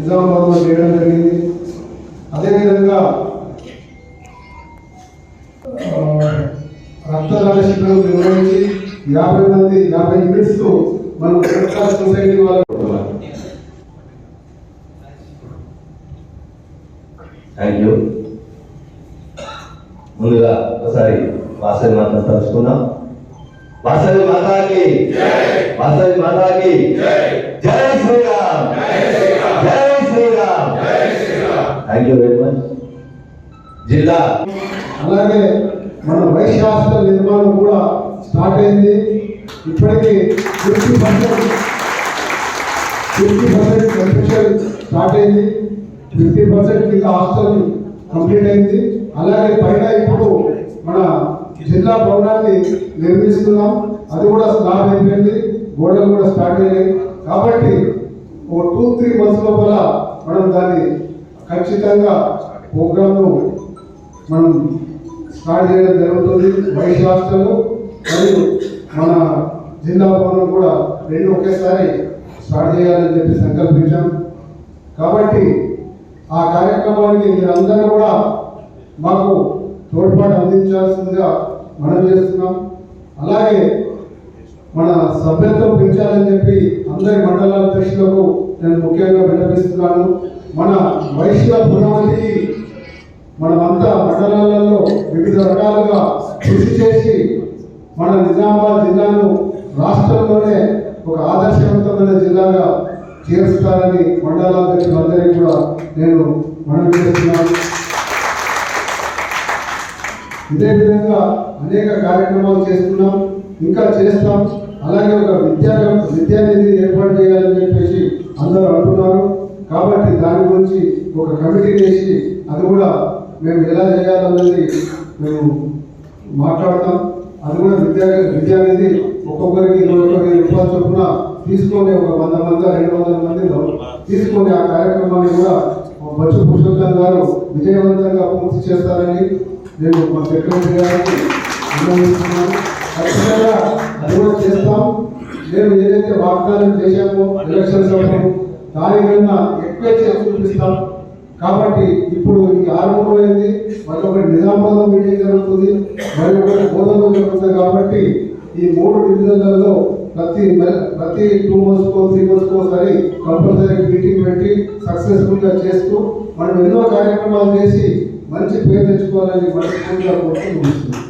నిజామాబాద్లో చేయడం జరిగింది. అదేవిధంగా రక్తదాన శిబిరం నిర్వహించి యాభై మంది యాభై యూనిట్స్ మనం రెడ్ క్రాస్ సొసైటీ వాళ్ళు థ్యాంక్ యూ ముందుగా ఒకసారి వాసవి మాతను తలుచుకుందాం. వాసవి మాతాకి వాసవి మాతాకి జై శ్రీరామ్! జై Shriram! Thank you very much జిల్లా అలాగే మన వైశ్య హాస్టల్ నిర్మాణం కూడా స్టార్ట్ అయింది. ఇప్పటికీ fifty percent fifty percent construction start అయింది. ఫిఫ్టీ పర్సెంట్ హాస్టల్ కంప్లీట్ అయింది. అలాగే పైన ఇప్పుడు మన జిల్లా భవనాన్ని నిర్మిస్తున్నాం. అది కూడా స్టార్ట్ అయిపోయింది. గోడలు కూడా స్టార్ట్ అయ్యాయి. కాబట్టి ఒక టూ త్రీ మంత్స్ లోపల మనం దాన్ని ఖచ్చితంగా ప్రోగ్రామ్ను మనం స్టార్ట్ చేయడం జరుగుతుంది. వైశ్య హాస్టల్ మరియు మన జిల్లా భవనం కూడా రెండు ఒకేసారి స్టార్ట్ చేయాలని చెప్పి సంకల్పించాం. కాబట్టి ఆ కార్యక్రమానికి మీరందరూ కూడా మాకు తోడ్పాటు అందించాల్సిందిగా మనం చేస్తున్నాం. అలాగే మన సభ్యత్వం పెంచాలని చెప్పి అందరి మండల అధ్యక్షులకు నేను ముఖ్యంగా విన్నపిస్తున్నాను. మన వైశ్య పురోగతికి మనమంతా మండలాలలో వివిధ రకాలుగా కృషి చేసి మన నిజామాబాద్ జిల్లాను రాష్ట్రంలోనే ఒక ఆదర్శవంతమైన జిల్లాగా చేరుస్తారని మండలాధ్యక్షులందరికీ కూడా నేను మనవి చేస్తున్నాను. ఇదే విధంగా అనేక కార్యక్రమాలు చేస్తున్నాం ఇంకా చేస్తాం. అలాగే ఒక విద్యా విద్యానిధి ఏర్పాటు చేయాలని చెప్పేసి అందరూ దాని గురించి ఒక కమిటీ చేసి అది కూడా మేము ఎలా చేయాలన్నది మేము మాట్లాడతాం. అది కూడా విద్యా అనేది ఒక్కొక్కరికి ఇరవై ఒక వెయ్యి రూపాయలు చొప్పున తీసుకొని ఒక వంద మంది రెండు వందల మంది తీసుకొని ఆ కార్యక్రమాన్ని కూడా బచ్చు పురుషోత్తం గారు విజయవంతంగా పూర్తి చేస్తారని నేను మా సెక్రటరీ గారికి విన్నవిస్తున్నాను. ఖచ్చితంగా అది కూడా చేస్తాం. మేము ఏదైతే వాగ్దానం చేశామో ఎలక్షన్స్ అప్పుడు దానికన్నా ఎక్కువ చేసి చూపిస్తాం. కాబట్టి ఇప్పుడు ఈ ఆరు అయింది మరి ఒకటి నిజామాబాద్లో మీటింగ్ జరుగుతుంది మరి ఒకటి గోదాలో జరుగుతుంది కాబట్టి ఈ మూడు డివిజన్లలో ప్రతి ప్రతి టూ మంత్స్ కో త్రీ మంత్స్ కో సరి కంపల్సరీ మీటింగ్ పెట్టి సక్సెస్ఫుల్గా చేస్తూ మనం ఎన్నో కార్యక్రమాలు చేసి మంచి పేరు తెచ్చుకోవాలని మనస్ఫూర్తిగా కోరుతూ ముగిస్తున్నాం.